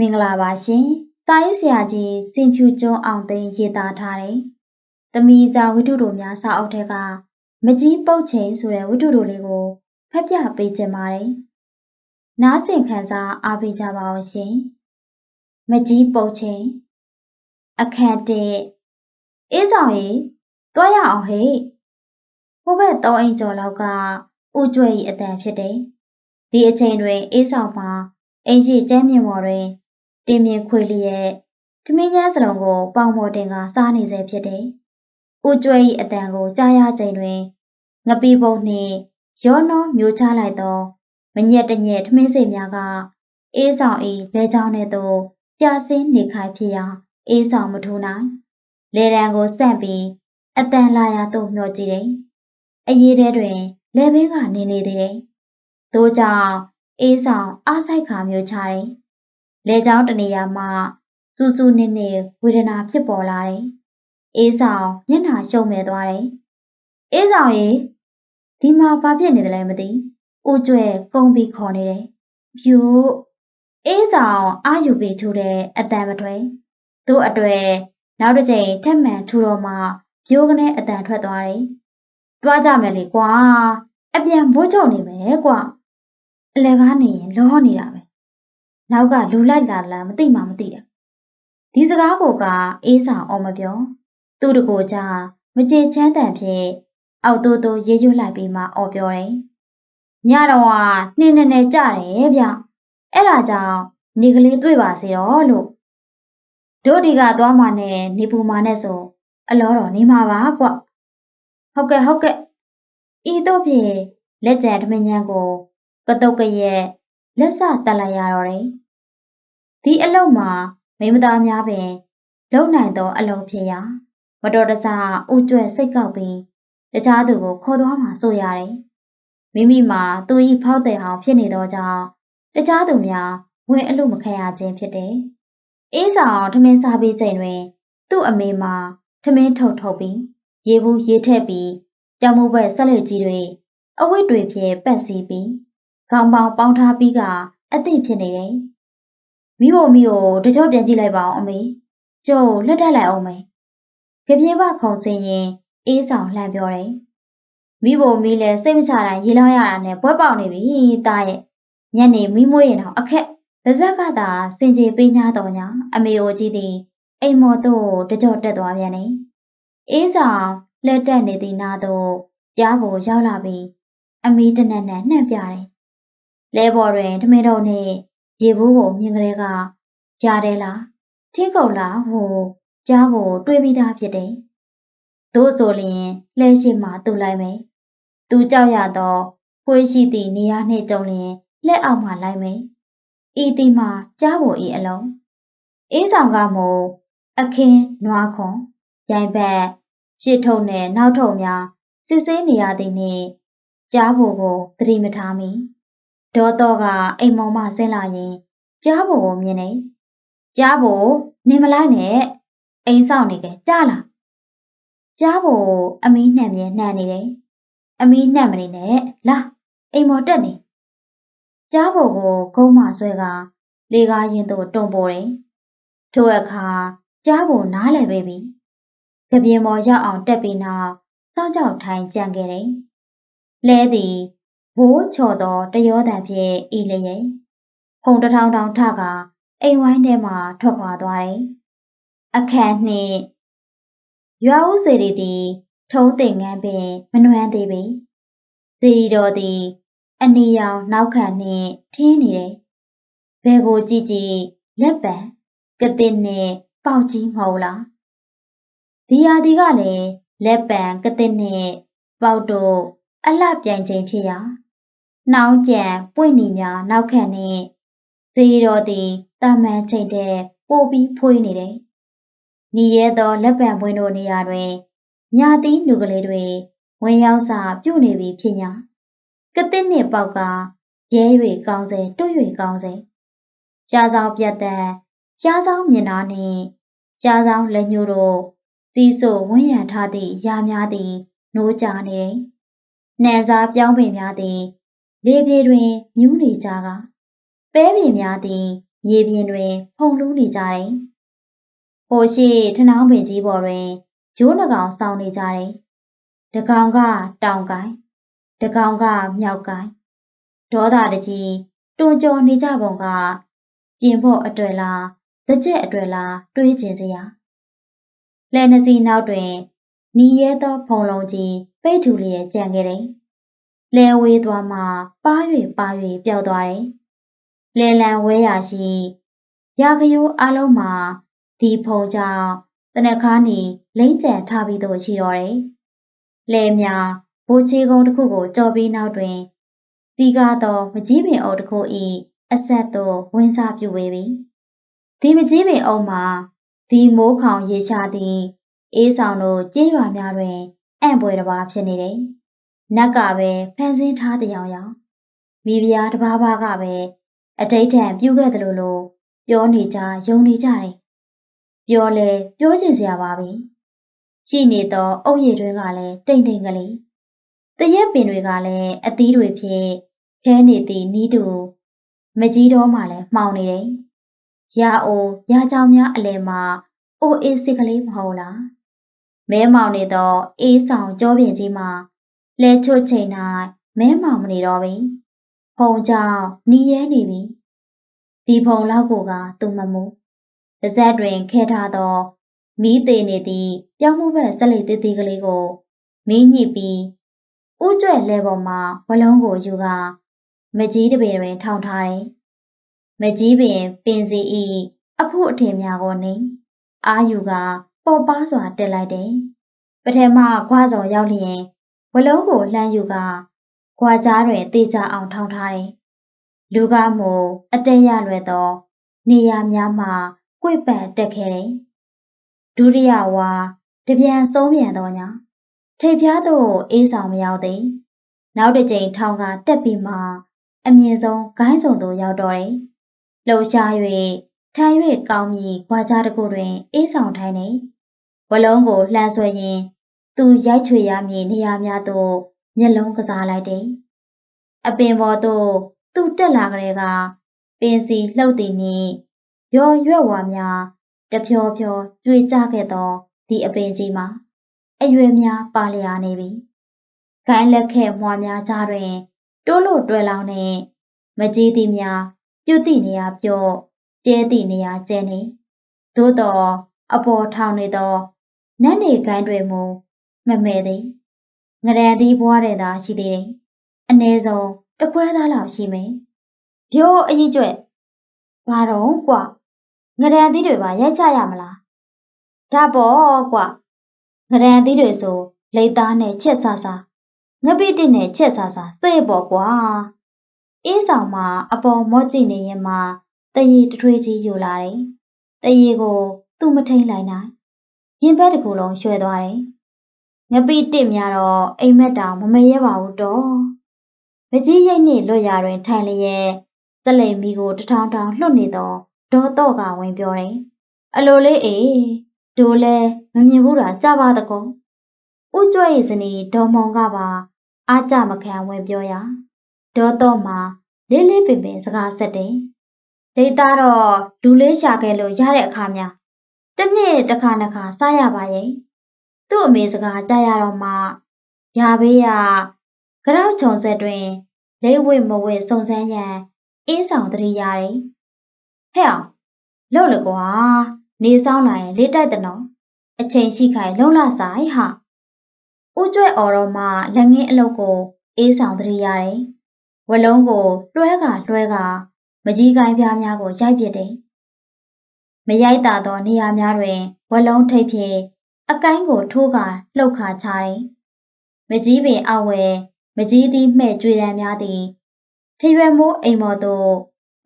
မင်္ဂလာပါရှင်။စာရေးဆရာကြီးစင်ဖြူကျွန်းအောင်သိန်းရေးသားထားတဲ့။သမီးစာဝိတုတို့များစာအုပ်ထဲကမကြီးပုတ်ချိန်ဆိုတဲ့ဝိတုတို့လေးကိုဖတ်ပြပေးခြင်းပါတယ်။နားဆင်ခံစားအားပေးကြပါအောင်ရှင်။မကြီးပုတ်ချိန်အခက်တဲ့အေးဆောင်ရီတွားရအောင်ဟဲ့။ဟိုဘက်သုံးအိမ်ကျော်လောက်ကဦးကျွဲ့ဤအတန်ဖြစ်တယ်။ဒီအချိန်တွင်အေးဆောင်မှာအင်ကြီးကျမ်းမြင့်ပေါ်တွင် တင်မြင့်ခွေလျက်ထမင်းကျန်းစလုံးကို ပေါင်ပေါ်တင်ကစားနေစေဖြစ်တယ်။ဦးကျွဲ၏အတန်ကိုကြားရချိန်တွင်ငပီပုံနှင့်ရောနှောမျိုးချလိုက်သောမညက်တညက်ထမင်းစိတ်များကအေးဆောင်၏လဲချောင်းထဲသို့ပြဆင်းနေခိုင်ဖြစ်ရာအေးဆောင်မထိုးနိုင်လေတံကိုစန့်ပြီးအတန်လာရာသို့မျှော်ကြည့်တယ်။အရေးထဲတွင်လေဘင်းကနေနေသေးတယ်။သို့ကြောင့်အေးဆောင်အားဆိုင်ခါမျိုးချတယ်။ လေချောင်းတနေရာမှာစူးစူးနစ်နစ်ဝေဒနာဖြစ်ပေါ်လာတယ်။အေးဆောင်မျက်နှာရှုံမဲ့သွားတယ်။အေးဆောင်ရေဒီမှာဘာဖြစ်နေတယ်လဲမသိ။ဦးကျွဲကုန်းပြီးခေါ်နေတယ်။ဖြူအေးဆောင်အာယူပြီးထူတဲ့အတန်မထွက်။သူ့အတွေ့နောက်တစ်ချိန်ထက်မှန်ထူတော့မှပြိုးကနေအတန်ထွက်သွားတယ်။သွားကြမယ်လေကွာ။အပြန်ဘိုးချုပ်နေမယ်ကွာ။အလဲကားနေရင်လောနေတာပဲ နောက်ကလူလိုက်လာလားမသိမှမသိတာဒီစကားကိုကအေးဆောင်အောင်မပြောသူ့တကိုကြမကြေချမ်းတန်ဖြင့်အောက်တိုးတိုးရေးရွလိုက်ပြီးမှအော်ပြောတယ်ညတော့ကနှင်းနေနေကြတယ်ဗျအဲ့ဒါကြောင့်နေကလေးတွေ့ပါစေတော့လို့တို့ဒီကသွားမှနဲ့နေပူမှနဲ့ဆိုအလောတော်နေမှာပါကွဟုတ်ကဲ့ဟုတ်ကဲ့ဤတို့ဖြင့်လက်ကျန်ထမင်းညံကိုကတုတ်ကရဲ့ လက်စတက်လိုက်ရတော့တယ်။ဒီအလုတ်မှာမိမသားများပင်လုံနိုင်သောအလုပ်ဖြစ်ရာမတော်တဆဥကျွဲစိတ်ကောက်ပြီးတခြားသူကိုခေါ်သွားမှဆိုရတယ်။မိမိမှာသူ၏ဖောက်တဲ့အောင်ဖြစ်နေသောကြောင့်တခြားသူများဝင်အလို့မခံရခြင်းဖြစ်တယ်။အေးဆောင်ထမင်းစားပြီးချိန်တွင် သူ့အမေမှာထမင်းထုတ်ထုတ်ပြီးရေဘူးရေထက်ပြီးကြောင်မိုးဘက်ဆက်လက်ကြီးတွေအဝိတ်တွေဖြင့်ပတ်စီးပြီး ခေါင်းပေါင်းပေါင်းထားပြီးကအသင့်ဖြစ်နေတယ်။မိဖို့မိကိုတကြောပြန်ကြည့်လိုက်ပါအောင်အမေ။ကျုပ်လက်ထက်လိုက်အောင်မေ။ကြပြေပခုံစင်ရင်အေးဆောင်လှမ်းပြောတယ်။မိဖို့မိလည်းစိတ်မချတိုင်းရေလောင်းရတာနဲ့ပွဲပေါက်နေပြီတားရဲ့။ညနေမိမွေးရင်တော့အခက်ပါဇက်ကသာစင်ကြေပေးညာတော်ညာအမေအိုကြီးသည်အိမ်မော်သို့တကြောတက်သွားပြန်တယ်။အေးဆောင်လက်တက်နေသည့်နာသို့ကြားဖို့ရောက်လာပြီးအမီးတနက်နဲ့နှံ့ပြတယ် လဲပေါ်တွင်ထမင်းတို့နှင့်ရေဘူးကိုမြင်ကလေးကကြားတယ်လားထင်းကုန်လားဟိုကြားဖို့တွေးပြီးသားဖြစ်တယ်။သို့ဆိုလျင်လှဲရှိမှသူ့လိုက်မယ်။သူကြောက်ရသောဖွေးရှိသည့်နေရာနှင့်ကြုံလျင်လက်အောက်မှလိုက်မယ်။ဤတီမှကြားဖို့ဤအလုံးအေးဆောင်ကမို့အခင်းနွားခွန်ရိုင်ဘက်ရှစ်ထုံနဲ့နောက်ထုံများစစ်ဆေးနေရသည်နှင့်ကြားဖို့ကိုသတိမထားမီ ဒေါ်တော့ကအိမ်မောင်မဆင်းလာရင်ကြားဖို့ကိုမြင်နေကြားဖို့နေမလိုက်နဲ့အိမ်ဆောင်နေကကြားလားကြားဖို့အမီးနှံ့မြဲနှံ့နေတယ်အမီးနှံ့မနေနဲ့လာအိမ်မော်တက်နေကြားဖို့ကိုကုန်းမဆွဲကလေကားရင်တို့တုံပေါ်တယ်ထို့အခါကြားဖို့နားလည်ပေပြီကြပြင်းမော်ရောက်အောင်တက်ပြီးနောက်စောင့်ကြောက်ထိုင်ကြံခဲ့တယ်လဲသည် ဘိုးချော်သောတယောတန်ဖြင့်ဤလျက်ဖုံတထောင်ထောင်ထကအိမ်ဝိုင်းထဲမှထွက်ခွာသွားတယ်။အခန့်နှင့်ရွာဦးစေရီသည်ထုံးတင်ငန်းပင်မနှွမ်းသေးပေ။စေရီတော်သည်အနီရောင်နောက်ခံနှင့်ထင်းနေတယ်။ဘယ်ကိုကြည့်ကြည့်လက်ပံကတင်နှင့်ပေါက်ကြီးမဟုတ်လား။ဒီယာဒီကလည်းလက်ပံကတင်နှင့်ပေါက်တို့အလှပြိုင်ချိန်ဖြစ်ရာ နှောင်းကြံပွင့်နီများနောက်ခံနှင့်ဇေတော်သည်တာမန်ချိန်တဲ့ပိုပြီးဖွေးနေတယ်။ညီရဲသောလက်ပံပွင့်တို့နေရာတွင်ညာတီးနုကလေးတွေဝင်ရောက်စာပြုတ်နေပြီဖြစ်ညာကတစ်နှင့်ပေါက်ကရဲ၍ကောင်းစေတွတ်၍ကောင်းစေကြားဆောင်ပြတ်တဲ့ကြားဆောင်မျက်နှာနှင့်ကြားဆောင်လက်ညှိုးတို့စီးဆိုဝန်းရံထားသည့်ရာများသည်နိုးကြနေတယ်။နှံစားပြောင်းပင်များသည် လေပြေတွင်မြူးနေကြကပဲပင်များသည်မြေပြင်တွင်ဖုန်လူးနေကြတယ်။ဟိုရှိထနောင်းပင်ကြီးပေါ်တွင်ဂျိုးနှကောင်စောင်းနေကြတယ်။တကောင်ကတောင်ကိုင်းတကောင်ကမြောက်ကိုင်းဒေါသတကြီးတွန်ကြော်နေကြပုံကကျင်ဖို့အတွေ့လားစကြက်အတွေ့လားတွေးကျင်စရာလဲနှစီနောက်တွင်နီးရဲသောဖုံလုံးကြီးပိတ်ထူလျက်ကြံခဲ့တယ်။ လဲဝေးသွားမှပါး၍ပါး၍ပျောက်သွားတယ်။လဲလံဝဲရရှိရာကယိုးအလုံးမှာဒီဖုံကြောင့်တနခါနီလိမ့်ကြံထားပြီးတော့ရှိတော့တယ်။လဲမြဘိုးချေကုန်းတစ်ခုကိုကြော်ပြီးနောက်တွင်စီကားသောမကြီးပင်အုပ်တစ်ခု၏အဆက်သို့ဝင်စားပြုဝေပြီ။ဒီမကြီးပင်အုပ်မှာဒီမိုးခေါင်ရေရှားသည့်အေးဆောင်တို့ကြေးရွာများတွင်အံ့ပွဲတစ်ပါးဖြစ်နေတယ်။ နက်ကပဲဖန်ဆင်းထားတဲ့ရောင်ရောင်မိဖုရားတစ်ပါးပါးကပဲအတိတ်ထံပြုခဲ့တယ်လို့လို့ပြောနေကြယုံနေကြတယ်။ပြောလဲပြောချင်စရာပါပဲ။ရှိနေသောအုတ်ရည်တွင်ကလည်းတိမ်တိမ်ကလေးတရက်ပင်တွေကလည်းအသီးတွေဖြင့်ခဲနေသည့်နီးတူမကြီးတော်မှလည်းမှောင်နေတယ်။ရာအိုရာကြောင်များအလဲမှာအိုအေးစစ်ကလေးမဟုတ်လား။မဲမောင်နေသောအေးဆောင်ကြောပြင်ကြီးမှာ လဲချွတ်ချိန်၌မဲမောင်မနေတော့ပြီ။ဖုံကြောင့်နီးရဲနေပြီ။ဒီဖုံလောက်ကိုကသူမမူ။ပါဇက်တွင်ခဲထားသောမီးသေးနေသည့်ပြောင်းမှုဘက်ဆက်လက်တည်တည်ကလေးကိုမီးညှိပြီးဥကျွဲ့လဲပေါ်မှာဝလုံးကိုယူကမကြီးတပင်တွင်ထောင်ထားတယ်။မကြီးပင်ပင်စီဤအဖို့အထင်များကိုနေအာယူကပေါ်ပါစွာတက်လိုက်တယ်။ပထမခွာစော်ရောက်လျင် ဝလုံးကိုလှမ်းယူကခွာကြားတွင်တေချအောင်ထောင်ထားတယ်။လူကမို့အတဲရလွယ်သော နေရာများမှာကြွေပံတက်ခဲ့တယ်။ဒုတိယဝါတပြန်ဆုံးပြန်တော့ညာထိပ်ဖျားသို့အေးဆောင်မရောက်သည်။နောက်တစ်ကြိမ်ထောင်ကတက်ပြီးမှအမြင့်ဆုံးဂိုင်းစုံသို့ရောက်တော့တယ်။လှုပ်ရှား၍ထိုင်၍ကောင်းမြည်ခွာကြားတစ်ခုတွင်အေးဆောင်ထိုင်နေဝလုံးကိုလှမ်းဆွဲရင်း သူရိုက်ချွေရမည်နေရာများသို့မျက်လုံးကစားလိုက်တယ်။အပင်ပေါ်သို့သူတက်လာကြတဲ့ကပင်စီလှုပ်သည်နှင့်ရော်ရွက်ဝါများတဖြောဖြောကျွေကြခဲ့သောဒီအပင်ကြီးမှာအရွယ်များပါလျာနေပြီ။ဂိုင်းလက်ခဲမွားများကြားတွင်တိုးလို့တွဲလောင်းနဲ့မကြီးသည်များပြုတ်သည့်နေရာပြော့ကျဲသည့်နေရာကျဲနေသို့တော်အပေါ်ထောင်နေသောနတ်နေကိုင်းတွေမူ မမဲသည်ငရန်သည်ဘွားတဲ့သာရှိသေးတယ်အ ਨੇ ဆုံးတခွဲသားလောက်ရှိမယ်ပြိုးအကြီးကျွဲ့ဘာတော့ကွာငရန်သီးတွေပါရိုက်ချရမလားဒါပေါ့ကွာငရန်သီးတွေဆိုလိတ်သားနဲ့ချက်ဆာဆာငပိတိနဲ့ချက်ဆာဆာစိတ်ပေါ့ကွာအေးဆောင်မှာအပေါ်မော့ကြည့်နေရင်မှတရေတထွေးကြီးယူလာတယ်တရေကိုသူ့မထိန်လိုက်နိုင်ရင်ဘက်တစ်ခုလုံးရွှဲသွားတယ် ငပိတစ်များတော့အိမ်မက်တောင်မမရဲပါဘူးတော့မကြီးရိတ်နှင့်လွတ်ရာတွင်ထိုင်လျက်စလိမ်မီကိုတထောင်ထောင်လွတ်နေသောဒေါ်တော့ကဝင်ပြောတယ်အလိုလေးအေးဒိုလဲမမြင်ဘူးတာကြပါတကောဥကျွဲ့ရဲ့ဇနီးဒေါ်မုံကပါအားကြမခံဝင်ပြောရဒေါ်တော့မှာလေးလေးပင်ပင်စကားဆက်တယ်ဒေတာတော့လူလေးရှာခဲ့လို့ရတဲ့အခါများတစ်နှစ်တစ်ခါနှစ်ခါစားရပါရဲ့ သူ့အမေစကားကြားရတော့မှရာဘေးရကြောက်ချုံဆက်တွင်လေးဝိမဝိစုံစမ်းရန်အေးဆောင်တတိရတယ်ဟဲ့အောင်လို့လေကွာနေဆောင်လာရင်လေးတိုက်တဲ့နော်အချိန်ရှိခိုင်လုံလဆိုင်ဟာဦးကျွဲ့အော်တော့မှလက်ငင်းအလုတ်ကိုအေးဆောင်တတိရတယ်ဝလုံးကိုလွှဲကလွှဲကမကြီးကိုင်းပြားများကိုရိုက်ပစ်တယ်မရိုက်တာသောနေရာများတွင်ဝလုံးထိပ်ဖြင့် အကိုင်းကိုထိုးကာလှုပ်ခါချတယ်မကြီးပင်အဝဲမကြီးသည်မှဲ့ကြွေတံများသည်ထရွယ်မိုးအိမ်မော်သို့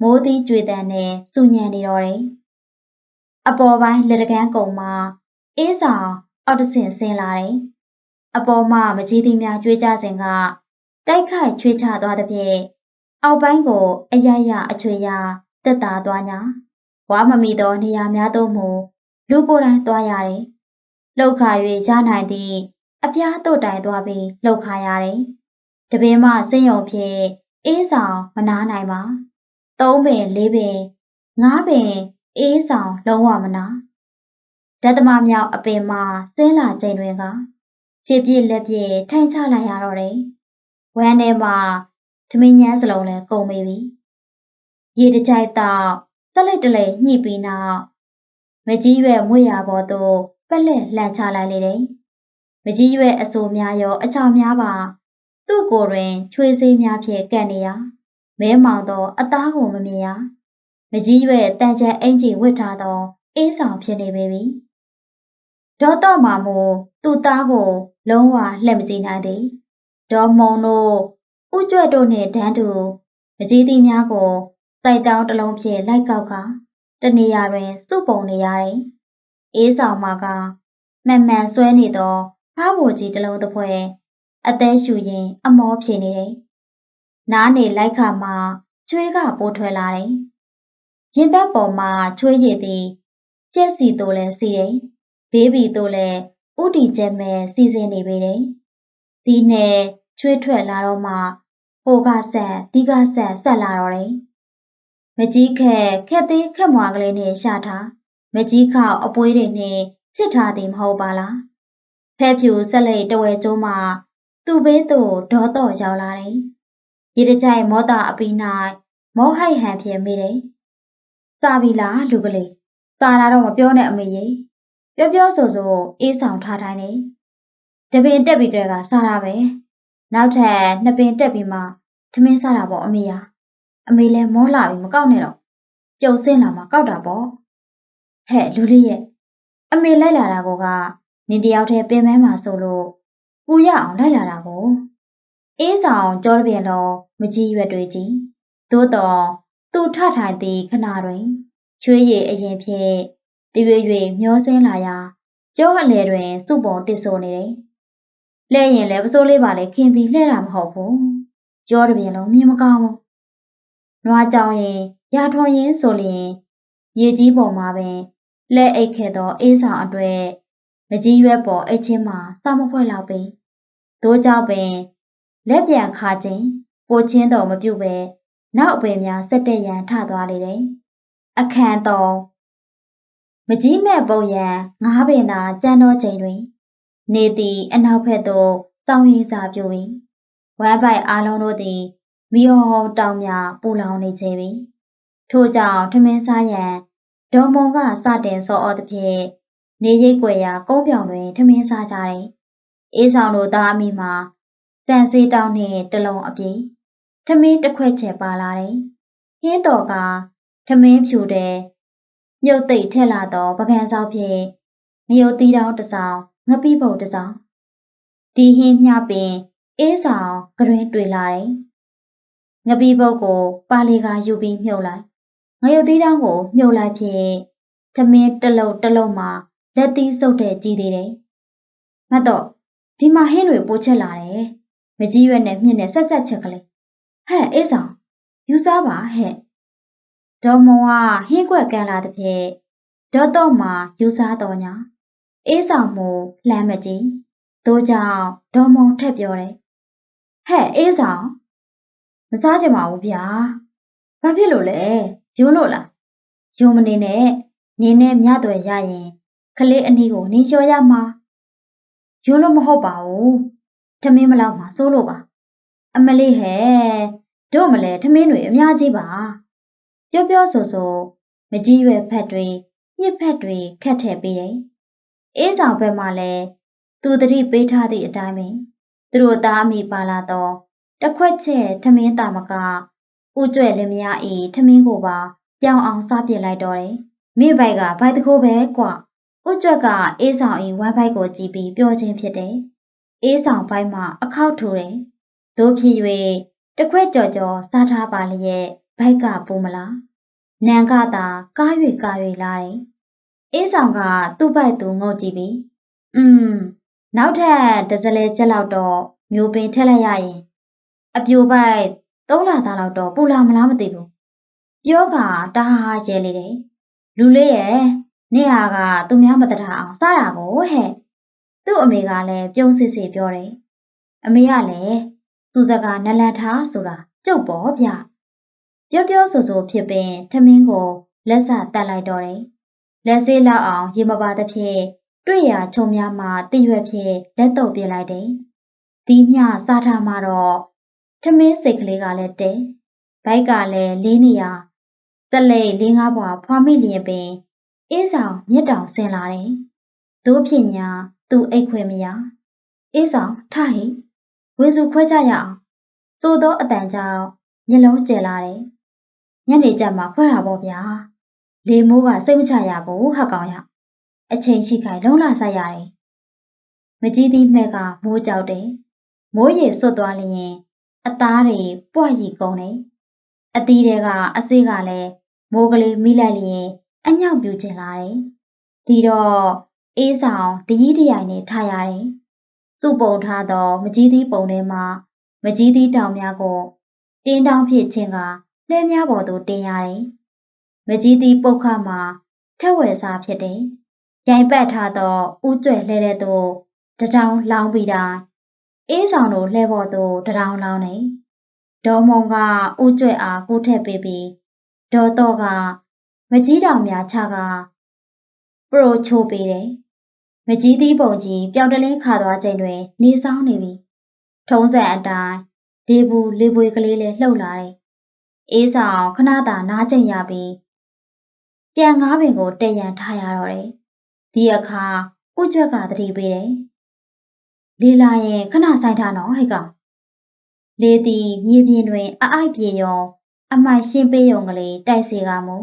မိုးသည်ကြွေတံနှင့်စူညံနေတော့တယ်အပေါ်ပိုင်းလက်တကန်းကုံမှာအေးဆောင်အော်တဆင်ဆင်းလာတယ်အပေါ်မှမကြီးသည်များကြွေးကြစဉ်ကတိုက်ခိုက်ချွေးချသွားသည်ဖြင့်အောက်ပိုင်းကိုအရရအချွေရတက်တာသွားညာဝါမမီသောနေရာများသို့မူလူကိုယ်တိုင်သွားရတယ် လှုပ်ခါ၍ရနိုင်သည့်အပြားတို့တိုင်သွားပြီးလှုပ်ခါရတယ်တပင်မစင်းယုံဖြင့်အေးဆောင်မနာနိုင်ပါသုံးပင်လေးပင်ငါးပင်အေးဆောင်လုံးဝမနာဓတမမြောက်အပင်မှာဆင်းလာချိန်တွင်ကခြေပြည့်လက်ပြည့်ထိုင်ချလိုက်ရတော့တယ်ဝမ်းထဲမှာထမင်းညမ်းစလုံးလည်းကုန်ပြီရေတကြိုက်တော့တလိတ်တလိတ်ညှိပြီးနောက်မကြီးရွယ်မွေရပေါ်သို့ ပက်လက်လှန်ချလိုက်လေတယ်မကြီးရွယ်အဆိုများရော အချောင်များပါ သူ့ကိုယ်တွင်ချွေးစေးများဖြင့်ကန့်နေရမဲမောင်သောအသားကိုမမြင်ရမကြီးရွယ်တန်ချန်အင်ကြီးဝတ်ထားသောအေးဆောင်ဖြစ်နေပေပြီဒေါ်တော့မာမို့သူ့သားကို လုံးဝလှည့်မကြည့်နိုင်သည်ဒေါ်မုံတို့ဥကျွတ်တို့နှင့်ဒန်းတူမကြီးသည်များကိုစိုက်တောင်းတစ်လုံးဖြင့်လိုက်ကောက်ကတနေရာတွင်စုပုံနေရတယ် အေးဆောင်မှာကမှန်မှန်ဆွဲနေသောဖားဘူကြီးတစ်လုံးတစ်ဖွဲအသေးရှူရင် အမောဖြေနေတယ်။နားနေလိုက်ခါမှချွေးကပိုးထွက်လာတယ်။ရင်ဘတ်ပေါ်မှာချွေးရည်သည်ကျက်စီတို့လည်းစီတယ်။ဘေးဘီတို့လည်းဥတီကျဲမဲ့စီစဉ်နေပေတယ်။ဒီနဲ့ချွေးထွက်လာတော့မှဟိုကဆက်ဒီကဆက်ဆက်လာတော့တယ်။မကြီးခက်ခက်သေးခက်မွာကလေးနဲ့ရှာထား မကြီးခေါအပွေးတွေနဲ့ချစ်ထားသည်မဟုတ်ပါလား။ဖဲဖြူဆက်လက်တဝဲကျိုးမှာသူ့ဘေးသို့ဒေါတော့ရောက်လာတယ်။ရေတကြိုက်မောတာအပီး၌မောဟိုက်ဟန်ဖြစ်မိတယ်။စာပြီလားလူကလေး။စာတာတော့မပြောနဲ့အမေကြီး။ပြောပြောဆိုဆိုအေးဆောင်ထားတိုင်းနေ။တပင်တက်ပြီးကြကစားတာပဲ။နောက်ထပ်နှစ်ပင်တက်ပြီးမှထမင်းစားတာပေါ့အမေရ။အမေလည်းမောလာပြီမကောက်နဲ့တော့။ကြုံစင်းလာမှကောက်တာပေါ့။ ဟဲ့လူလေးရဲ့အမေလိုက်လာတာကနင်တယောက်တည်းပင်မမှာဆိုလို့ပူရအောင်လိုက်လာတာကိုအေးဆောင်ကြောတပြန်တော့မကြီးရွက်တွေကြီးသို့တော်သူထထိုင်သည့်ခဏတွင်ချွေးရည်အရင်ဖြင့်တရွေ၍မျောစင်းလာရာကြောအလဲတွင်စုပုံတစ်ဆိုနေတယ်။လဲရင်လည်းပစိုးလေးပါလေခင်ပြီးလှဲ့တာမဟုတ်ဘူး။ကြောတပြန်လုံးမြင်မကောင်းဘူး။နွားကြောင်ရင်ရာထွန်ရင်ဆိုလျင် ရေကြီးပေါ်မှာပင် လက်အိတ်ခဲ့သောအေးဆောင်အတွေ့မကြီးရွက်ပေါ်အိတ်ချင်းမှာစာမဖွဲ့လောက်ပေသို့ကြောင့်ပင်လက်ပြန်ခါခြင်းပိုချင်းတော်မပြုတ်ပဲနောက်အပင်များဆက်တက်ရန်ထသွားလေတယ်အခန့်တော်မကြီးမဲ့ပုံရန်ငါးပင်သာကြမ်းသောချိန်တွင် နေသည်အနောက်ဘက်သို့စောင်းရင်းစာပြို၏ဝမ်းပိုက်အားလုံးတို့သည်မိဟုံဟုံတောင်များပူလောင်နေကြပြီထို့ကြောင့်ထမင်းစားရန် ဒေါ်မုံကစတင်စောအော်သဖြင့်နေရိပ်ွယ်ရာကုန်းပြောင်တွင်ထမင်းစားကြတယ်။အေးဆောင်တို့သားအမိမှာစံစေးတောင်းနှင့်တလုံးအပြည့်ထမင်းတစ်ခွက်ချက်ပါလာတယ်။ဟင်းတော်ကထမင်းဖြူတဲ့မြုပ်သိပ်ထက်လာသောပကံစောက်ဖြင့်ငရုတ်သီးတောင်းတစ်ဆောင်ငပိပုတ်တစ်ဆောင်ဒီဟင်းမျှပင်အေးဆောင်ကရင်တွေ့လာတယ်။ငပိပုတ်ကိုပါလီကယူပြီးမြုပ်လိုက် ငရုတ်သီးတောင်းကိုမြုပ်လိုက်ဖြင့်သမင်းတလုံးတလုံးမှာလက်သီးစုပ်တဲ့ကြည်သေးတယ်။မတော့ဒီမှာဟင်းတွေပိုးချက်လာတယ်။မကြီးရွက်နဲ့မြင့်နဲ့ဆက်ဆက်ချက်ကလေး။ဟဲ့အေးဆောင်ယူစားပါဟဲ့။ဒေါ်မွန်ကဟင်းကွက်ကန်လာတဲ့ဖြင့်ဒေါ်တော့မှယူစားတော်ညာအေးဆောင်မှုလှမ်းမကြည့်။တို့ကြောင့်ဒေါ်မွန်ထက်ပြောတယ်။ဟဲ့အေးဆောင်မစားကြပါဘူးဗျာ။ဘာဖြစ်လို့လဲ။ ယုံလို့လား။ယုံမနေနဲ့နင်းနဲ့မြတ်တွေရရင်ကလေးအနီးကိုနင်းလျှော်ရမှာယွန်းလို့မဟုတ်ပါဘူးထမင်းမလောက်မှာစိုးလို့ပါအမလေးဟဲ့တို့မလဲထမင်းတွေအများကြီးပါပြောပြောဆိုဆိုမကြီးရွယ်ဖက်တွေညစ်ဖက်တွေခတ်ထည့်ပေးတယ်အေးဆောင်ဘက်မှလည်းသူတတိပေးထားသည့်အတိုင်းပဲသူတို့သားအမိပါလာတော့တခွက်ချက်ထမင်းတာမက ဥကျွဲ့လည်းမရဤထမင်းကိုပါပြောင်းအောင်စားပြစ်လိုက်တော့တယ်မိဘိုက်ကဘိုက်တခိုးပဲကွ။ဦးကျွက်ကအေးဆောင်၏ဝမ်းဘိုက်ကိုကြည့်ပြီးပြောခြင်းဖြစ်တယ်။အေးဆောင်ဘိုက်မှာအခောက်ထိုးတယ်။သို့ဖြစ်၍တခွက်ကြော်ကြော်စားထားပါလျက်ဘိုက်ကပူမလား။နန်ကသာကား၍ကား၍လာတယ်။အေးဆောင်ကသူ့ဘိုက်သူငုတ်ကြည့်ပြီး။อืมနောက်ထပ်တစလဲချက်လောက်တော့မျိုးပင်ထက်လိုက်ရရင် အပြိုဘိုက် သုံးလာသားလောက်တော့ပူလာမလားမသိဘူး။ပြောကတာဟာရဲလေတယ်။လူလေးရဲ့နေဟာကသူများမတတာအောင်စားတာကိုဟဲ့သူ့အမေကလည်းပြုံးစစ်စစ်ပြောတယ်အမေကလည်းသူစကားနလန်ထားဆိုတာကြုတ်ပေါ်ဗျပြောပြောဆိုဆိုဖြစ်ပင်ထမင်းကိုလက်စတက်လိုက်တော့တယ်။လက်စေးလောက်အောင်ရေမပါသဖြင့်တွေ့ရချုံများမှတရွက်ဖြင့်လက်တော့ပြလိုက်တယ်။ဒီမြစားထားမှတော့ ထမင်းစိတ်ကလေးကလည်းတဲဘိုက်ကလည်းလေးနေရတလိတ်လေးငါးဘွားဖွာမိလျင်ပင်အေးဆောင်မြက်တောင်ဆင်လာတယ်။တို့ဖြစ်ညာသူအိတ်ခွေမရအေးဆောင်ထဟိဝေစုခွဲကြရအောင်စိုးသောအတန်ကြောင့်မျက်လုံးကျယ်လာတယ်။ညနေကျမှခွဲတာပေါ့ဗျာ။လေမိုးကစိတ်မချရဘူးဟက်ကောင်ရ။အချိန်ရှိခိုင်လုံးလာဆိုင်ရတယ်။မကြီးသီးမဲ့ကမိုးကြောက်တယ်။မိုးရေစွတ်သွားလျင် အသားတွေပွက်ရီကုန်တယ်။အသီးတွေကအစေးကလည်းမိုးကလေးမိလိုက်လျင်အညောင်ပြူကျင်လာတယ်။ဒီတော့အေးဆောင်တကြီးတရိုင်နဲ့ထားရတယ်။စုပုံထားသောမကြီးသီးပုံထဲမှာမကြီးသီးတောင်များကိုတင်းတောင်းဖြစ်ခြင်းကလှဲများပေါ်သို့တင်ရတယ်။မကြီးသီးပုတ်ခမှာထက်ဝယ်စားဖြစ်တယ်။ရိုင်ပတ်ထားသောဥကျွဲ့လှဲတဲ့သို့တထောင်လောင်းပြီးတိုင်း အေးဆောင်တို့လှဲပေါ်သို့တထောင်လောင်းနေ။ဒေါ်မုံကဥကျွဲ့အားကိုထက်ပေးပြီးဒေါ်တော့ကမကြီးတောင်များချကပရိုချိုးပေးတယ်။မကြီးသီးပုံကြီးပျောက်တလင်းခါသွားချိန်တွင် နေဆောင်နေပြီ။ထုံးစံအတိုင်းလေဘူးလေပွေကလေးလည်းလှုပ်လာတယ်။အေးဆောင်ခဏသာနားကျင်ရပြီးကြံငားပင်ကိုတက်ရန်ထားရတော့တယ်။ဒီအခါဥကျွက်ကတတိပေးတယ်။ လေလာရင်ခဏဆိုင်ထားနော်ဟဲ့ကောင်။လေသည်မြေပြင်တွင်အအိုက်ပြေယုံအမိုက်ရှင်းပေးယုံကလေးတိုက်စေကမူ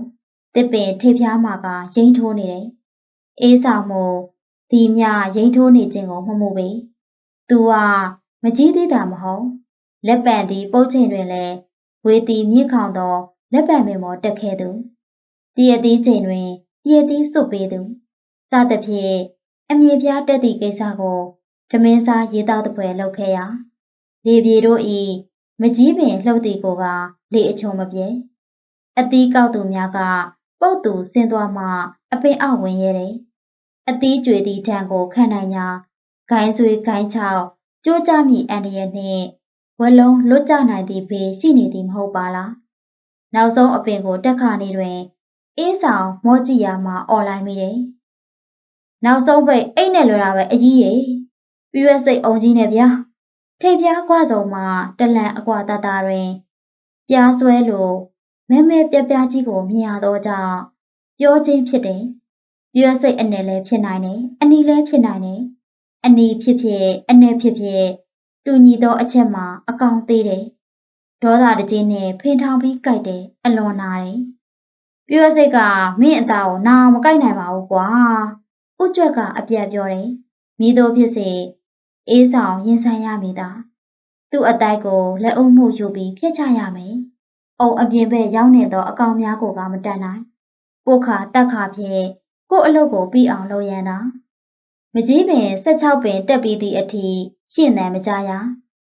တစ်ပင်ထိပ်ဖျားမှာကရိမ့်ထိုးနေတယ်။အေးဆောင်မို့ဒီမြရိမ့်ထိုးနေခြင်းကိုမမှုပေ။ "तू ကမကြီးသေးတာမဟုတ်။လက်ပံသည်ပုတ်ချိန်တွင်လည်းဝေသည်မြင့်ခေါင်သောလက်ပံပင်ပေါ်တက်ခဲ့သူ။တရသီးချိန်တွင်တရသီးစွတ်ပေးသူ။စသဖြင့်အမြေပြားတက်သည့်ကိစ္စကို ထမင်းစားရေးသားသဖွယ်လုပ်ခဲ့ရာလေပြေတို့၏မကြီးပင်လှုပ်သည်ကိုကလေအချုံမပြေ။အသီးကောက်သူများကပုတ်သူဆင်းသွားမှအပင်အောက်ဝင်ရဲတယ်။အသီးကြွေသည့်ထံကိုခံနိုင်ညာဂိုင်းဆွေးဂိုင်းချောက်ကြိုးကြမိအန်ဒီရဲ့နှင့်ဝလုံးလွတ်ကြနိုင်သည့်ဘေးရှိနေသည်မဟုတ်ပါလား။နောက်ဆုံးအပင်ကိုတက်ခါနေတွင်အေးဆောင်မောကြည့်ရမှអော်လိုက်မိတယ်။နောက်ဆုံးပိတ်အိတ်နဲ့လွယ်တာပဲအကြီးရေ ပြီးရစိတ်အောင်ကြီးနဲ့ဗျာထိပ်ပြားကွာစုံမှာတလန်အကွာတတာတွင်ပြားဆွဲလိုမဲမဲပြပြကြီးကိုမြင်ရသောကြောင့်ပြောချင်းဖြစ်တယ်။ပြည့်စိတ်အနယ်လည်းဖြစ်နိုင်တယ်။အနီလည်းဖြစ်နိုင်တယ်။အနီဖြစ်ဖြစ်အနယ်ဖြစ်ဖြစ်တူညီသောအချက်မှာအကောင်သေးတယ်။ဒေါသတကြီးနဲ့ဖင်ထောင်ပြီးကြိုက်တယ်အလွန်နာတယ်။ပြည့်စိတ်ကမင်းအသားကိုနာမကြိုက်နိုင်ပါဘူးကွာ။ဥကျွက်ကအပြတ်ပြောတယ်။မိတို့ဖြစ်စေ အေးဆောင်ရင်ဆိုင်ရမိတာ။သူ့အတိုက်ကိုလက်အုပ်မှုယူပြီးဖျက်ချရမယ်။အုံအပြင်ဘက်ရောက်နေသောအကောင်များကိုကမတတ်နိုင်ပို့ခါတက်ခါဖြင့်ကို့အလုပ်ကိုပြီးအောင်လုပ်ရန်သာမကြီးပင်16ပင်တက်ပြီးသည့်အထိရှင်းတယ်မကြရ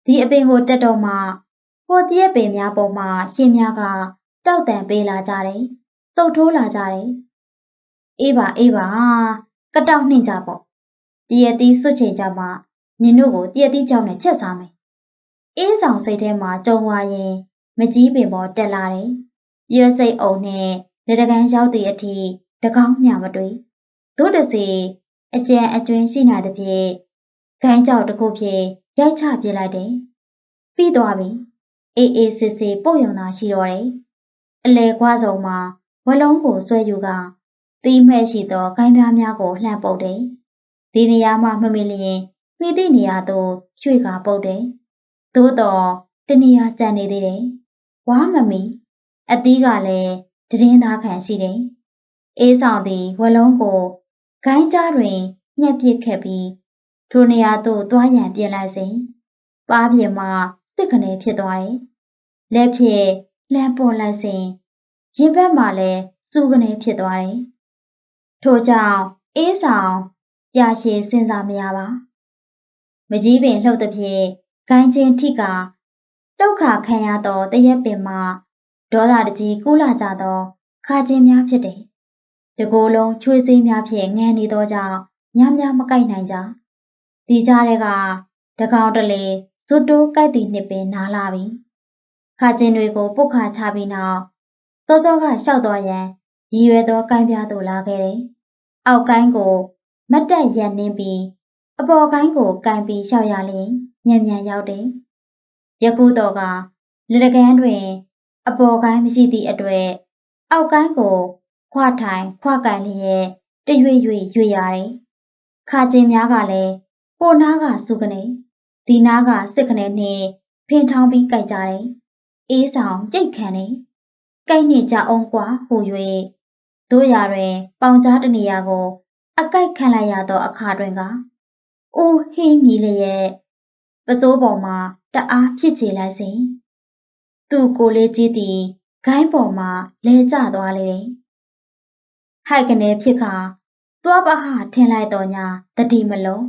ဒီအပင်ကိုတက်တော့မှဟိုတရက်ပင်များပေါ်မှာရှင်များကတောက်တန်ပေးလာကြတယ်စုပ်ထိုးလာကြတယ်အေးပါအေးပါကတောက်နှင့်ကြပေါ့တရက်တီးစွတ်ချိန်ကြမှာ နင်တို့ကိုတရက်တီးကြောင်းနဲ့ချက်စားမယ်အေးဆောင်စိတ်ထဲမှာကြုံဝါရင်မကြီးပင်ပေါ်တက်လာတယ်။ရွှေစိတ်အုံနဲ့လက်တကန်းရောက်သည့်အထိတကောင်းမြမတွေ့။သို့တစေအကြံအကျွင်းရှိနိုင်သဖြင့်ခိုင်းကြောက်တစ်ခုဖြင့်ရိုက်ချပြလိုက်တယ်။ပြီးသွားပြီ။အေးအေးစစ်စစ်ပို့ယုံသာရှိတော့တယ်။အလဲကွာစုံမှာဝလုံးကိုဆွဲယူကသီးမဲ့ရှိသောခိုင်းပြားများကိုလှမ်းပုတ်တယ်။ဒီနေရာမှမမေ့လျင် မိသည့်နေရာသို့ရွှေ့ကာပုတ်တယ်။သို့တော့တနေရာကြံနေသေးတယ်။ဝါမမီအသီးကလည်းတည်င်းသားခံရှိတယ်။အေးဆောင်သည်ဝလုံးကိုဂိုင်းကြားတွင်ညှက်ပစ်ခဲ့ပြီးထိုနေရာသို့သွားရန်ပြင်လိုက်စဉ်ပါးပြင်မှာစစ်ကနေဖြစ်သွားတယ်။လက်ဖြင့်လှမ်းပေါ်လိုက်စဉ်ရင်ဘက်မှာလည်းစူကနေဖြစ်သွားတယ်။ထို့ကြောင့်အေးဆောင်ကြာရှည်စဉ်းစားမရပါ။ မကြီးပင်လှုပ်သည်ဖြင့်ဂိုင်းချင်းထိကလှုပ်ခါခံရသောတရက်ပင်မှာဒေါသတကြီးကူးလာကြသောခါချင်းများဖြစ်တယ်။တကိုယ်လုံးချွေးစိမ်းများဖြင့်ငန်းနေသောကြောင့်များများမကိုက်နိုင်ကြ။ဒီကြားထဲကတကောင်တလေဇွတ်တိုးကိုက်သည့်နှစ်ပင်နားလာပြီ။ခါချင်းတွေကိုပုတ်ခါချပြီးနောက်စောစောကရှောက်သွားရန်ရည်ရွယ်သောကိုင်းပြားသို့လာခဲ့တယ်။အောက်ကိုင်းကိုမတ်တက်ရန်နှင်းပြီး အပေါ်ကိုင်းကိုကိုင်းပြီးလျှောက်ရလျင်ညံ့ညံ့ရောက်တယ်။ယခုတော့ကလက်တကန်းတွင် အပေါ်ကိုင်းမရှိသည့်အတွက်အောက်ကိုင်းကိုခွာထိုင်ခွာကိုင်လျက်တရွေ့ရွေ့ရွေ့ရတယ်။ခါကျင်များကလည်းဟိုနားကစုကနေဒီနားကစစ်ခနဲ့နှင့်ဖင်ထောင်းပြီးကြိုက်ကြတယ်။အေးဆောင်ကြိတ်ခံနေကြိုက်နေကြအောင်ကွာဟို၍တို့ရတွင် ပေါင်ကြားတနေရာကို အကြိုက်ခံလိုက်ရသောအခါတွင်က အိုးဟင်းမြည်လျက်ပစိုးပေါ်မှာတအားဖြစ်ချေလိုက်စဉ်သူ့ကိုလေးကြီးသည်ဂိုင်းပေါ်မှာလဲကျသွားလေတယ်။ဟိုက်ကနေဖြစ်ခါသွားပဟထင်လိုက်တော့ညာတတိမလုံး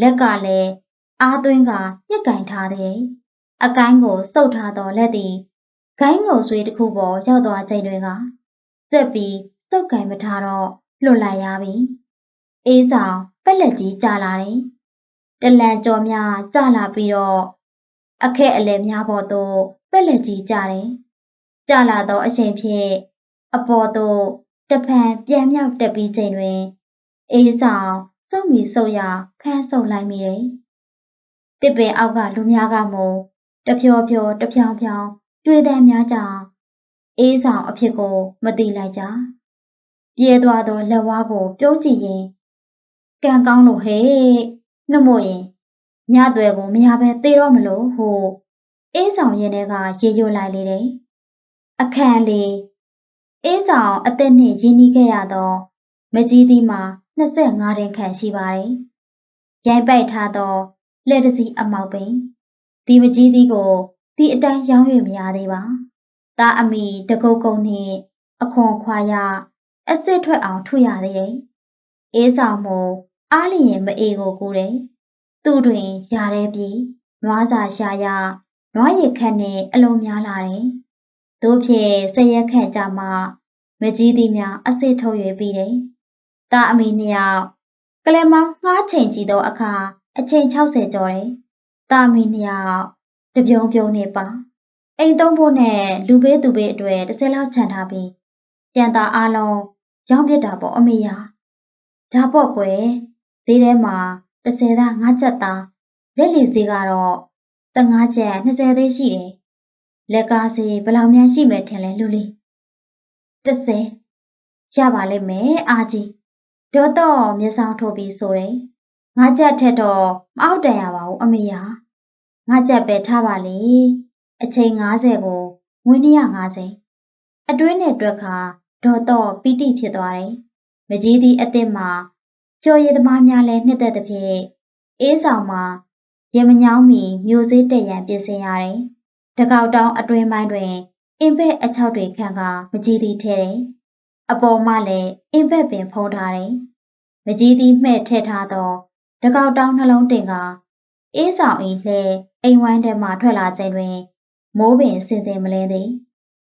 လက်ကလည်းအားသွင်းကညှက်ကင်ထားသည်။အကိုင်းကိုစုပ်ထားသောလက်သည်ဂိုင်းငုံဆွေးတစ်ခုပေါ်ရောက်သွားချိန်တွင်ကစက်ပြီးစုပ်ကင်မထားတော့လွတ်လိုက်ရပြီ။အေးဆောင်ပက်လက်ကြီးကြာလာတယ်။ တလန်ကြော်များကြာလာပြီးတော့အခက်အလဲများပေါ်သို့ပက်လက်ကြီးကြာတယ်။ကြာလာသောအချိန်ဖြင့်အပေါ်သို့တဖန်ပြန်မြောက်တက်ပြီးချိန်တွင်အေးဆောင်စုံမီဆုပ်ရဖမ်းဆုပ်လိုက်မိတယ်။တစ်ပင်အောက်ကလူများကမို့တဖြောဖြောတဖြောင်ဖြောင်တွေ့တဲ့များကြောင့်အေးဆောင်အဖြစ်ကိုမသိလိုက်ကြ။ပြေးသွားသောလက်ဝါးကိုပြုံးကြည့်ရင်ကံကောင်းလို့ဟဲ့ နှမို့ရင်ညသွဲကိုမရပဲသေတော့မလို့ဟိုအေးဆောင်ရင်ထဲကရေရွလိုက်လေတယ်။အခန့်လေးအေးဆောင်အသက်နှင့်ရင်းနှီးခဲ့ရသောမကြီးသီးမှာ25တင်ခန့်ရှိပါတယ်။ရိုင်းပိုက်ထားသောလက်တစီအမောက်ပင်ဒီမကြီးသီးကိုဒီအတိုင်းရောင်း၍မရသေးပါ။တာအမိတကုတ်ကုတ်နှင့်အခွန်ခွာရအစ်စ်ထွက်အောင်ထုရသေးတယ်။အေးဆောင်မို့ အားလျင်မအေကိုကူတယ်။သူ့တွင်ရာရဲပြီးနွားစာရှာရနွားရည်ခတ်နဲ့အလုံးများလာတယ်။တို့ဖြင့်စရက်ခန့်ကြမှာမကြီးသီးများအစ်စ်ထုတ်၍ပြီးတယ်။တာအမိနှစ်ယောက်ကလမောင်းငှားချိန်ကြည့်သောအခါအချိန်60ကျော်တယ်။တာအမိနှစ်ယောက်တပြုံပြုံနေပါအိမ်သုံးဖို့နဲ့လူဘေးသူဘေးအတွက်တစ်စက်လောက်ခြံထားပြီးပြန်တာအားလုံးရောင်းပြစ်တာပေါ့အမေယာဒါပေါ့ကွယ် ဈေးထဲမှာ30သား5ချက်သားလက်လီဈေးကတော့15ချက်20သေးရှိတယ်လက်ကားဈေးဘယ်လောက်များရှိမယ်ထင်လဲလူလေး30ရပါလိမ့်မယ်အာကြီးဒေါ်တော့မျက်စောင်းထိုးပြီးဆိုတယ်ငါးချက်ထက်တော့မအောက်တန်ရပါဘူးအမေယာငါချက်ပဲထားပါလေအချိန်90ကိုငွေ250အတွင်းနဲ့တွက်ခါဒေါ်တော့ပီတိဖြစ်သွားတယ်မကြီးသည့်အစ်စ်မှာ ကျော်ရည်သမားများလည်းနှစ်သက်သဖြင့်အေးဆောင်မှာရေမညောင်းမီမျိုးစေးတက်ရန်ပြင်ဆင်ရတယ်တကောက်တောင်းအတွင်းပိုင်းတွင်အင်ဘက်အချောက်တွေခန့်ကမကြီးသည့်ထဲတယ်အပေါ်မှလည်းအင်ဘက်ပင်ဖုံးထားတယ်မကြီးသည့်မှဲ့ထည့်ထားသောတကောက်တောင်းနှလုံးတင်ကအေးဆောင်အိလှဲအိမ်ဝိုင်းထဲမှထွက်လာချိန်တွင်မိုးပင်စင်စင်မလဲသည်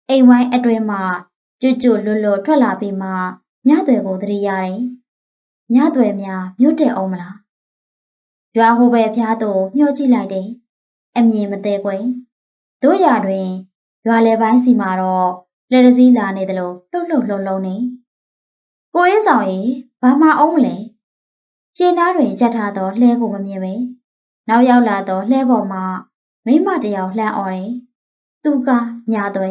အိမ်ဝိုင်းအတွင်းမှကျွတ်ကျွတ်လွတ်လွတ်ထွက်လာပြီးမှညသွယ်ကိုသတိရတယ် ညသွယ်များမြို့တဲ့အောင်မလားရွာဟိုဘယ်ဖျားသို့ညှော့ကြည့်လိုက်တယ်အမြင်မသေးကွယ်တို့ရတွင်ရွာလေပိုင်းစီမှာတော့လက်ရစည်းလာနေသလိုလှုပ်လှုပ်လှုံလှုံနေကိုရေးဆောင်ရီဘာမှအောင်မလဲခြေနားတွင်ရက်ထားသောလှဲကိုမမြင်ပဲနောက်ရောက်လာသောလှဲပေါ်မှာမိမတယောက်လှမ်းអော်တယ်။သူကညာသွဲ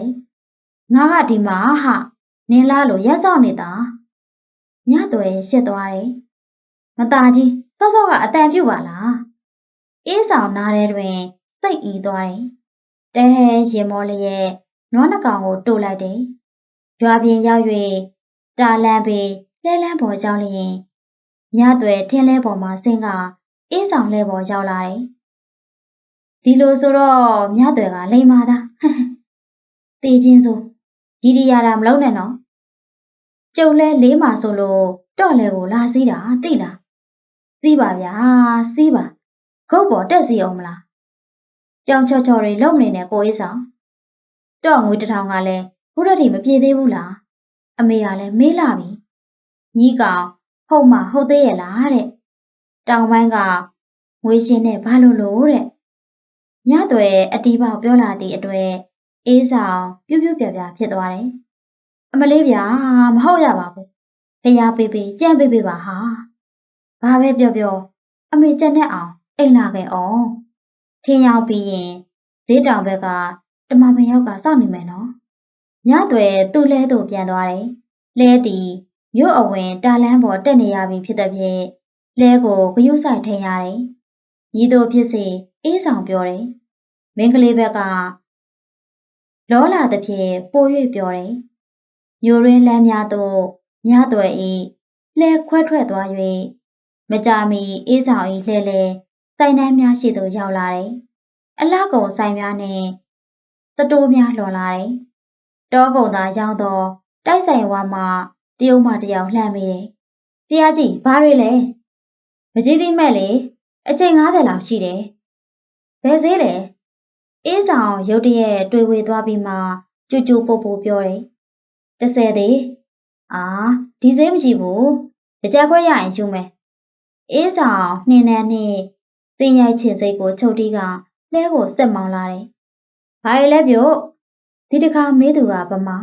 ငါကဒီမှာဟာနင်းလားလို့ရက်ဆောင်နေတာ။ ညသွဲရှစ်သွားတယ်။မသားကြီးစောစောကအတန်ပြုတ်ပါလား။အေးဆောင်နားထဲတွင်စိတ်ဤသွားတယ်။တဲဟဲရင်မောလျက်နွားနှကောင်ကိုတို့လိုက်တယ်။ရွာပြင်ရောက်၍တာလန်ပေလဲလန်းပေါ်ကြောင်းလျင်ညသွဲထင်းလဲပေါ်မှာဆင်းကအေးဆောင်လဲပေါ်ရောက်လာတယ်။ဒီလိုဆိုတော့မြတ်တွေကလိမ်မာသား။တေးချင်းဆိုဒီဒီရတာမလုံးနဲ့နော်။ ကျုံလဲလေးမှာဆိုလို့တော့လဲကိုလာစီးတာသိလား။စီးပါဗျာစီးပါ။ခုတ်ပေါ်တက်စီအောင်မလား။ကြောင်ချော်ချော်တွေလုံနေနဲ့ကိုအေးဆောင်။တော့ငွေတထောင်ကလည်းဘုရတိမပြေသေးဘူးလား။အမေကလည်းမေးလာပြီ။ညီကောင်ဟုတ်မှဟုတ်သေးရဲ့လားတဲ့တောင်ပိုင်းကငွေရှင်နဲ့ဘာလို့လို့တဲ့ညသွဲအတီးပေါက်ပြောလာသည့်အတွက်အေးဆောင်ပြုတ်ပြုတ်ပြပြဖြစ်သွားတယ်အ မလေးဗျာမဟုတ်ရပါဘူးဖျားပေးပေးကြံ့ပေးပေးပါဟာဘာပဲပြောပြောအမေကြက်နဲ့အောင်အိမ်လာခဲ့အောင်ထင်းရောက်ပြီးရင်ဈေးတောင်ဘက်ကတမမယောက်ကစောင့်နေမယ်နော်ညတွေသူ့လဲသူပြန်သွားတယ်လဲတီမြို့အဝင်တာလန်းပေါ်တက်နေရပြီဖြစ်တဲ့ဖြင့်လဲကိုဂယုဆိုင်ထိန်ရတယ်ညီတို့ဖြစ်စေအေးဆောင်ပြောတယ်မင်းကလေးဘက်ကလောလာသဖြင့်ပို၍ပြောတယ် မျိုးရင်းလမ်းများသို့ညသွယ်ဤလဲခွဲထွက်သွား၍မကြမီအေးဆောင်ဤလှဲလဲစိုင်နှမ်းများရှိသို့ရောက်လာတယ်အလှကုံဆိုင်များနှင့်စတိုးများလွန်လာတယ်တောကုံသာရောက်တော့တိုက်ဆိုင်ဝါမှတရုတ်မတယောက်လှမ်းမိတယ်။တရားကြီးဘာတွေလဲ။မကြီးသေးမဲ့လေအချိန်90လောက်ရှိတယ်။ဘယ်ဈေးလဲ။အေးဆောင်ရုတ်တရက်တွေ့ဝေသွားပြီးမှကြူကြူပို့ပို့ပြောတယ်။ 30သေး။အာဒီဈေးမရှိဘူး။ကြကြခွက်ရရင်ယူမယ်။အေးဆောင်နှင်းနဲ့နှင်းစင်ရိုက်ချင်စိတ်ကိုချုပ်တီးကလဲကိုစက်မောင်းလာတယ်။ဘာလဲပြုတ်ဒီတခါမေးသူကဗမာ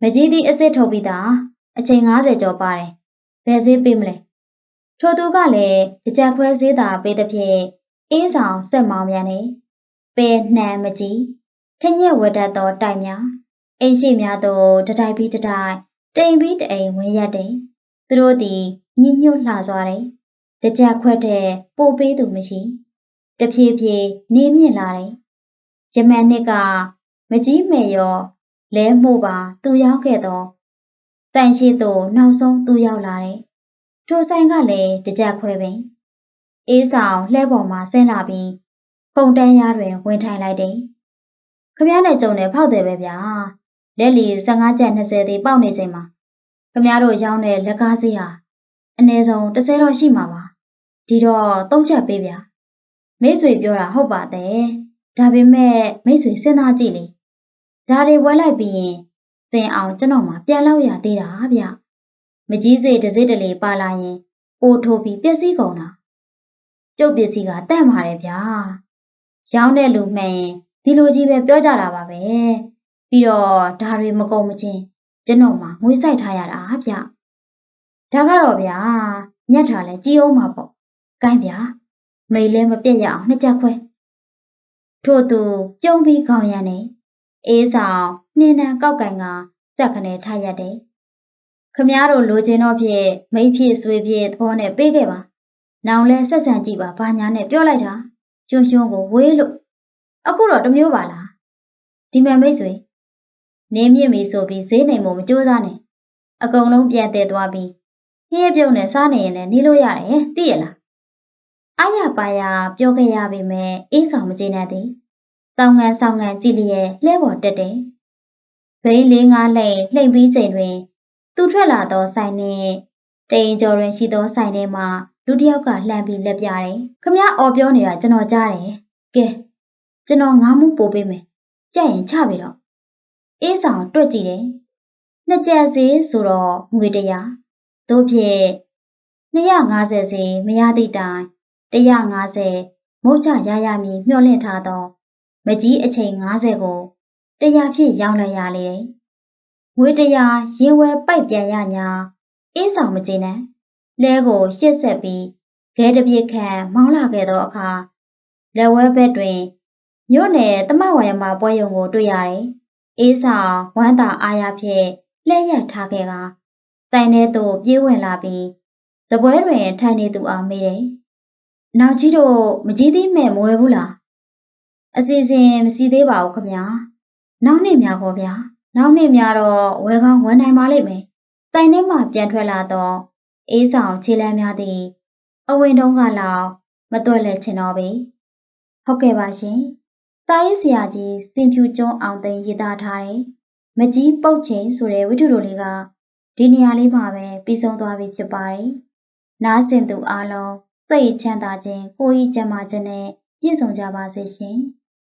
မကြီးသည့်အစ်စ်ထုတ်ပြီးသားအချိန်90ကျော်ပါတယ်ဘယ်ဈေးပေးမလဲထိုသူကလည်းတကြခွဲဈေးသာပေးသဖြင့်အေးဆောင်စက်မောင်မြန်နေပေနှံမကြီးထညက်ဝတ်တတ်သောတိုက်များ အိမ်ရှိများသို့တတိုက်ပြီးတတိုက်တိမ်ပြီးတိမ်ဝင်ရက်တယ်သူတို့သည်ညှဉ်းညွတ်လှစွာတယ်တကြခွက်တဲ့ပို့ပေးသူမရှိတဖြည်းဖြည်းနေမြင့်လာတယ်ယမန်နှစ်ကမကြီးမယ်ရောလဲမှုပါသူရောက်ခဲ့တော့တိုင်ရှိသူနောက်ဆုံးသူရောက်လာတယ်။ထိုဆိုင်ကလည်းတကြခွဲပင်အေးဆောင်လှဲပေါ်မှာဆင်းလာပြီးခုံတန်းရတွင်ဝင်ထိုင်လိုက်တယ်။ခမည်းနဲ့ကြုံတယ်ဖောက်တယ်ပဲဗျာ။ လက်လီ15ကျပ်20သေးပေါက်နေချိန်မှာခမည်းတို့ရောင်းတဲ့လက်ကားစီးဟာအနည်းဆုံး30တော့ရှိမှာပါ။ဒီတော့သုံးချက်ပေးဗျာ။မိတ်ဆွေပြောတာဟုတ်ပါတယ်။ဒါပေမဲ့မိတ်ဆွေစဉ်းစားကြည့်လေ။ဒါတွေဝယ်လိုက်ပြီးရင်သင်အောင်ကျွန်တော်မှပြန်လောက်ရသေးတာဗျမကြီးစေတစိတလေပါလာရင်ပိုထိုးပြီးပျက်စီးကုန်တာကျုပ်ပစ္စည်းကတန့်ပါတယ်ဗျာရောင်းတဲ့လူမှန်ရင်ဒီလိုကြီးပဲပြောကြတာပါပဲ ပြီးတော့ဒါတွေမကုန်မချင်းကျွန်တော်မှငွေဆိုင်ထားရတာဗျဒါကတော့ဗျာညက်ထားလဲကြီးအောင်မှာပေါ့ကိုင်းဗျာမိလဲမပြက်ရအောင်နှစ်ချက်ခွဲထို့သူပြုံးပြီးခေါင်းရံနေအေးဆောင်နှင်းနှံကောက်ကင်ကစက်ခနဲထားရတယ်။ခမားတို့လိုချင်တော့ဖြစ်မိဖြစ်ဆွေဖြစ်သဘောနဲ့ပေးခဲ့ပါ။နောင်လဲဆက်ဆံကြည့်ပါဘာညာနဲ့ပြောလိုက်တာ။ကျွန်းကျွန်းကိုဝေးလို့အခုတော့တမျိုးပါလား။ဒီမဲ့မိတ်ဆွေ နေမြင့်ပြီဆိုပြီးဈေးနိုင်မို့မကြိုးစားနဲ့။အကုန်လုံးပြန်တည်သွားပြီးဟင်းရပြုတ်နဲ့စားနေရင်လည်းနေလို့ရတယ်သိရလား။အားရပါရပြောခဲ့ရပေမဲ့အေးဆောင်မကျေနပ်သေး။စောင်းငံစောင်းငံကြည့်လျက်လဲပေါ်တက်တယ်။ဘိန်းလေးငါးလှိမ်လှိမ်ပြီးချိန်တွင် သူထွက်လာသောဆိုင်နှင့်တိန်ကျော်တွင်ရှိသောဆိုင်ထဲမှလူတစ်ယောက်ကလှမ်းပြီးလက်ပြတယ်။ခမအော်ပြောနေတာကျွန်တော်ကြားတယ်။ကဲကျွန်တော်ငါးမှုပို့ပေးမယ်။ကြက်ရင်ချပြီတော့။ အေးဆောင်တွက်ကြည့်တယ်။နှစ်ကျက်စီဆိုတော့ငွေတရာ။တို့ဖြင့်250စီမရသည့်တိုင်150မုတ်ချရရမည်မျှော်လင့်ထားသော မကြီးအချိန်90ကိုတရားဖြစ်ရောင်းလိုက်ရလေတယ်။ငွေတရားရင်ဝယ်ပိုက်ပြန်ရညာအေးဆောင်မကျေနပ်လဲကိုရှစ်ဆက်ပြီးခဲတပြစ်ခန့်မောင်းလာခဲ့သောအခါလက်ဝဲဘက်တွင်မြို့နယ်တမဝါယမပွဲရုံကိုတွေ့ရတယ်။ အေးဆောင်ဝမ်းသာအားရဖြင့်လှည့်ရထားခဲ့ကတိုင်ထဲသို့ပြေးဝင်လာပြီးသပွဲတွင်ထိုင်နေသူအားမေးတယ်။နောက်ကြီးတို့မကြီးသေးမဲ့မဝဲဘူးလား။အစီအစဉ်မရှိသေးပါဘူးခမညာ။နောက်နှစ်များပေါ့ဗျာနောက်နှစ်များတော့ဝယ်ကောင်းဝယ်နိုင်ပါလိမ့်မယ်တိုင်ထဲမှပြန်ထွက်လာတော့အေးဆောင်ခြေလမ်းများသည်အဝင်တုံးကလောက်မတွက်လက်ချင်တော့ပေဟုတ်ကဲ့ပါရှင် စာရေးဆရာကြီးစင်ဖြူကျွန်းအောင်သိန်းရေးသားထားတဲ့မကြီးပုတ်ချိန်ဆိုတဲ့ဝိထုတို့လေးကဒီနေရာလေးမှာပဲပြီးဆုံးသွားပြီဖြစ်ပါတယ်နားဆင်သူအားလုံးစိတ်ချမ်းသာခြင်းကိုယ်ဤကျန်းမာခြင်းနဲ့ပြည့်စုံကြပါစေရှင်